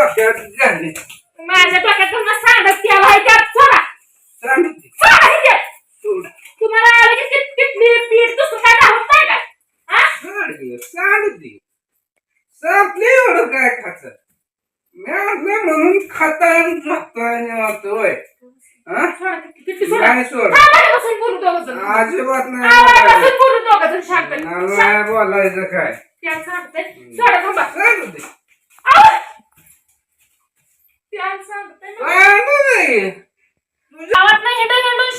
डोक्यात घालली माझ्या डोक्यात तुम्हाला सांगत त्याला आहे त्यात सोडा सांगितली सोडा हे घ्या. सोड तुम्हाला आलं की ती- तिथली पीठ दुसरं काय घालत नाही काय हा? सांगितली सांगितली संपली एवढं काय खायचं मी आपलं म्हणून खाता आणि झोपता निवांतोय हा सोडा, ती- ती- ती सोडा. नाही सोड हा, बाई, बसून बोलू दोघं जण. अजिबात हा, नाही बाई, बोलायचं. बसून बोलू दोघं जण शांत. शांत. नाही बोलायचं काय त्याला सांगते. सोडा, थांबा. सांगितली आऊ! त्याला सांगते ना. सांगितली गावात नाही हिंडून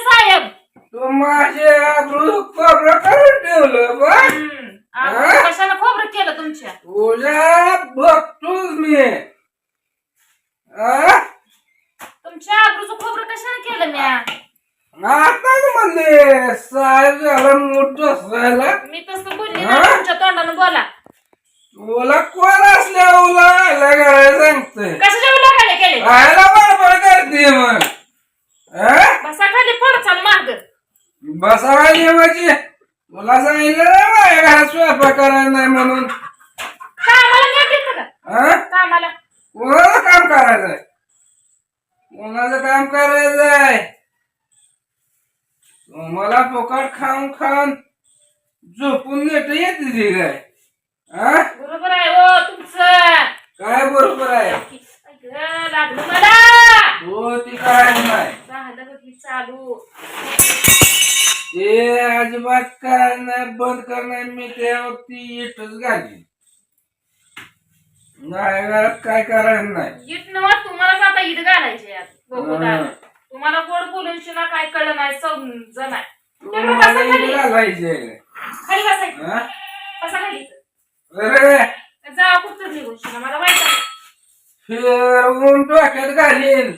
साहेब तू माझे आब्रू खोबरं करून ठेवलं बघ हम्म. आपण हा? कशाला खोबरं केलं तुमच्या तुझ्या बघतोच मी आ? तुमच्या आबरूचं खोबरं कशाला केलं म्या आताच म्हणले साहेब झाला मोठ असायला मी तसं बोलली हा? ना तुमच्या तोंडानं बोला तुला कोण असल्या उला घराला सांगतोय? कशाच्या उलाखाली केले? राहायला बडबड करते मग. आ? बसा खाली पड चाल माग. बसावा जेवायची तुला सांगितलं ना माझ्या घरात स्वयंपाक करायला नाही म्हणून. कामाला नीट येतं का? कामाला. कोणाचं काम करायचंय? कोणाचं काम करायचंय? तुम्हाला पोकाट खाऊन खाऊन झोपून नेट येते ती काय बरोबर आहे हो तुमचं. काय बरोबर आहे? अगं, लागलं मला. हो ती काय नाही झालं बघ चालू. ते अजिबात नाही बंद करणार मी त्यावरती येतच घाली. नाही घरात काय करायचं नाही. इट नवा तुम्हालाच आता इट घालायचे यात बघू हा. तुम्हाला गोड बोलून शिना काय कळलं नाही समज नाही. तुम्हाला इथं घालायचे खाली बसायचं हा? जा कुठं निघून मला. फिरवून डोक्यात घालीन.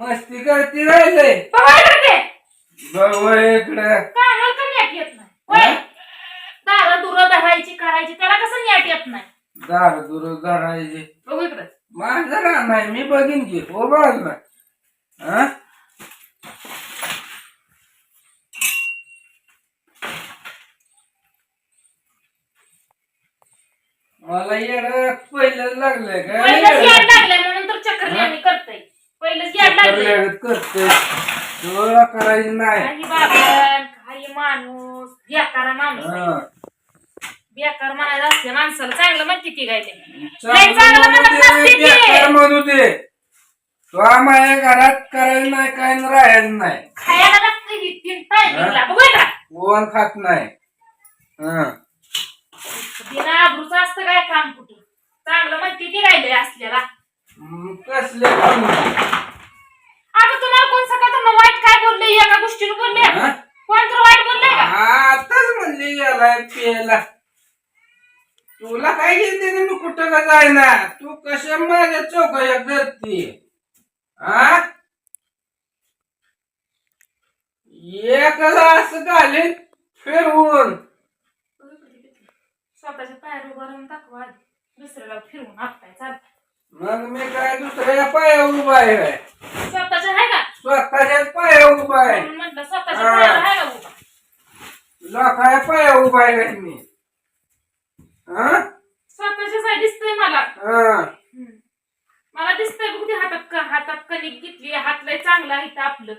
मस्ती करती राहिले. बघा इकडे कामाला का नीट येत नाही. होय. दारं दुरं धरायची करायची त्याला कसं नीट येत नाही? दार दुर धरायचे. बघू इकडं. माझं राह नाही मी बघीन की. हो बाजूला हा? मला येड पहिलंच लागलंय पहिलंच काय लागलंय. म्हणून तर चक्कर करतय. पहिलंच याड लागलंय. करते तुला करायची नाही. काही माणूस. बेकार माणूस आहे. हा. बेकार म्हणायला असते माणसाला चांगलं म्हणते ती काय ते. चांगलं म्हणू म्हणत दे, नसते ती. बेकार म्हणू दे. तो माझ्या घरात करायला नाही काय न राहायला नाही. खायला लागतं ही तीन टायमिंगला बघू का कोण खात नाही. हं. बिना आबरूचं असतं काय काम कुठे चांगलं म्हणते ती कसले पण आता तुम्हाला कोण सकाळ वाईट काय बोलले? एका गोष्टीनं बोलले? कोण तर वाईट बोलले आताच म्हणली याला प्यायला. तुला काय घेते ना मी कुठं का जायना तू कशा माझ्या चौकया करते? हा? एक असं घालीन फिरवून. स्वतःच्या पायावर दाखवा. दुसऱ्याला फिरवून आपटाय चालतं मग मी काय दुसऱ्या पाया उभा आहे? स्वतःच्या आहे का? स्वतःच्याच पाया उभा आहे. म्हटलं स्वतःच्या. पायावर आहे का उभा? लोकाया पाया उभा आहे मी? हा? स्वतःच्याच आहे दिसतंय मला. हा. मला दिसतंय बघ ते हातात क- हातात कणिक घेतली हात लय चांगला आहे इथं आपलं.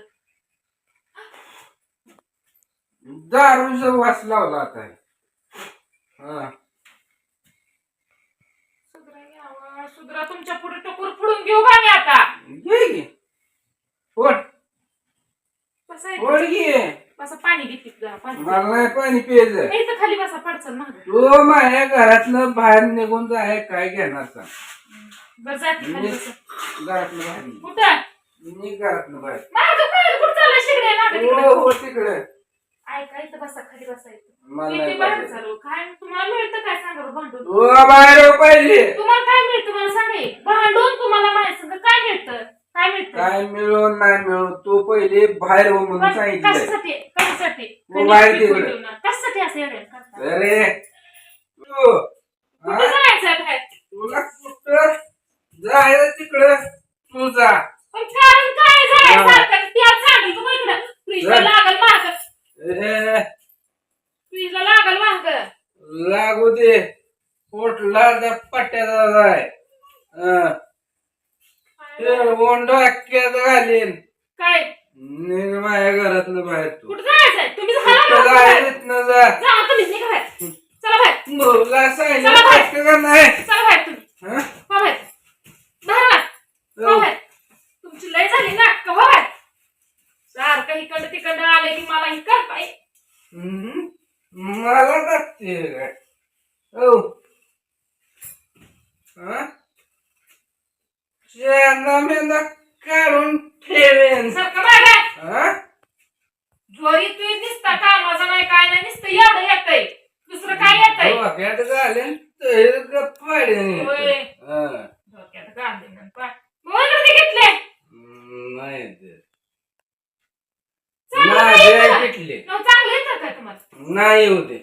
दारूचा वास लावला आता. हा. फोडून घेऊ का मी आता? घे कसं आहे घे पाणी घेते जरा पाणी मला नाही पाणी प्यायचं. ए, इथं खाली बसा पडचल माग. तू माझ्या घरातलं बाहेर निघून जाय काय घेणार सांग. बरं जाते खाली मी बसा. घरातलं बाहेर निघ. कुठं? मी घरातलं बाहेर. कुठं चाललं माग हो हो तिकडे. ऐका इथं बसा खाली बसा इथं मला किती नाही बाहेर पाहिजे. चालू? काय तुम्हाला मिळतं काय सांगा बरं भांडून. तू बाहेर हो पाहिजे. तुम्हाला काय मिळतं? मला सांगे भांडून तुम्हाला सांगा काय मिळतं? काय मिळतं? काय मिळून नाही तू पहिले बाहेर हो म्हणून कश- सांगितलंय. कशासाठी? बाहेर तिकडे. पिकवून ठेवणार. कशासाठी असं येडे करता अरे तू कुठं? जायचं बाहेर? तुला कुठं जायचं तिकडं? तू जा. पण कारण काय. जायचं सारखं त्या सांगेल तू इकडं. फ्रीजला जा. लागल माग ए, फ्रीजला लागल माग लागू दे. पोटला त्या पट्ट्याचा हं. ते ओंड अख्ख्यात घालीन. काय? निघ माझ्या घरातलं बाहेर तू. कुठं जायचंय? तुम्ही कुठं जायचं जा. जा तुम्ही निघा बाहेर. चला बाहेर. मुला सांगितलं चला बाहेर. पटकन का नाही चला बाहेर तुम्ही. हं? हो बाहेर. बाहेर बाहेर. हो बाहेर. तुमची लय झाली ना. का हो बाहेर. सारखं इकडं तिकडं आले की मला करताय हम्म. मला लागते हो हं? शेंगा मेंदा काढून ठेवेन. हं? जोरी तू दिसता कामाचं नाही काय नाही नुसतं एवढं येतंय. दुसरं काय येतंय? डोक्यात घालेन तर गप्प पाडेन. होय. हं. डोक्यात गांधी आणि पाय. मग इकडे ते घेतले हम्म, नाही ते. चांगलं माझे नाही येतं. किटले मग चांगलं येतं का तुम्हाला नाही येऊ दे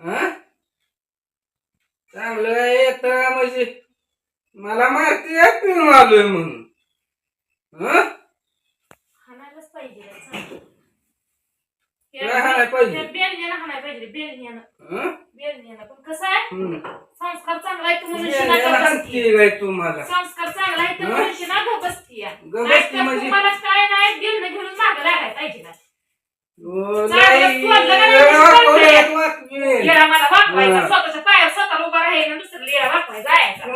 हं? चांगलं येत म्हणजे मला माहिती पिऊन आलोय म्हणून हं? हाणायलाच पाहिजे. काय हाणायला पाहिजे? त्या बेलण्यानं हाणायला पाहिजे बेलण्यानं हं? बेलण्यानं पण कसं आहे. संस्कार चांगला आहे तर याला बसती. काय तुम्हाला संस्कार चांगला आहे तर हं? शिना गप बसती या. गप नाहीतर बसती म्हणजे? तुम्हाला काय नाही घेऊन मागं लागायला पाहिजे ना स्वतःच्या पायावर स्वतःला उभा दुसरं जायचा.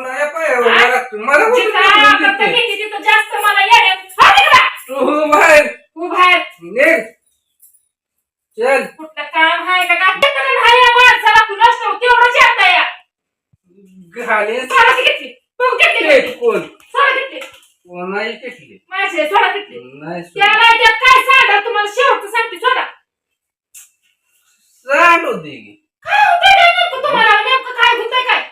देते? घेते तिथं जास्त मला हा. तू. चल. कुठलं काम आहे का? काय तिकडं नाही या माणसाला कुणाच ठाऊक तेवढंच येतं या घालेन सोडा ती ते. कोण? सोडा घेतली कोणाही टिकली माझे घेतली नाही. त्याला काय सांगा तुम्हाला शेवटचं सांगते सोडा सांडू दे गे. काय होतंय काय नेमकं तुम्हाला? नेमकं काय होतंय काय?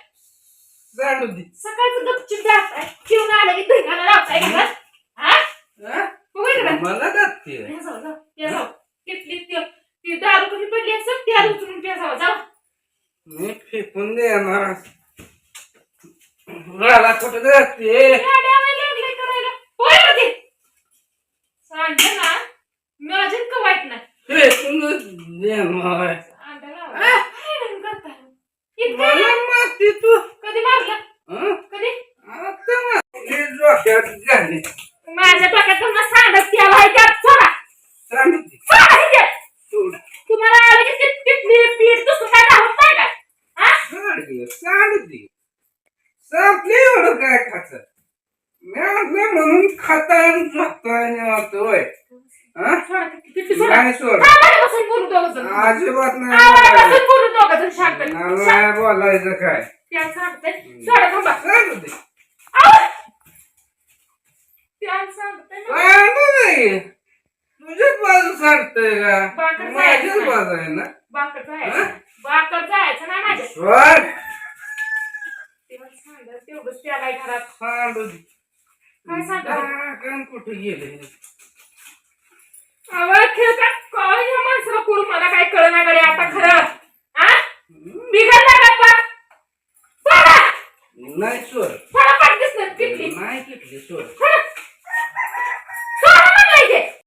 सकाळचं गपचिप जाताय आलं की धिंगाणा लावताय घरात हा हं? बघू. मला जाते प्या जाऊ, जाऊ, प्या जाऊ. किटलीत ती- ती दारू कधी पडली असेल? त्या उचलून प्या जाऊ जाऊ. मी फेकून देणार. मला कुठं जाते? गाड्या नाही लागले करायला. होय का ते ना माझ्यात का वाईट नाही? फेकून देणार सांडलं लावा. काय नाही करताय? इतकं मला माती तू. कधी मारलं? हं? कधी? आता डोक्यात घाली माझ्या डोक्यात तुम्हाला सांडत त्याला आहे त्यात. सोडा. दे. सोडा हे. तुम्हाला आलं की ती पीठ दुसरं काय राहत नाही का? हा? सांड दे सांडू दे. संपले एवढं काय खायचं? मी म्हणून खाताय आणि झोपताय आणि नाही सोड. अजिबात नाही बोलायचं. नाही काय? त्या सांगते सोडा थांबा. सांडू दे आऊ! त्या सांगते ना. सांडू दे तुझ्या बाजू सांगतोय का? माझ्याच बाजू आहे ना? नाही. माझ्या. सोड. दे. कुठे गेले आवाज खेळतात. काय या माणसाला करून मला काय कळणार गड्या आता खरं. हा बिघडला का पा सोडा. नाही सोड. सोडा पाठ दिसत किटली नाही किटली सोड. सोडा.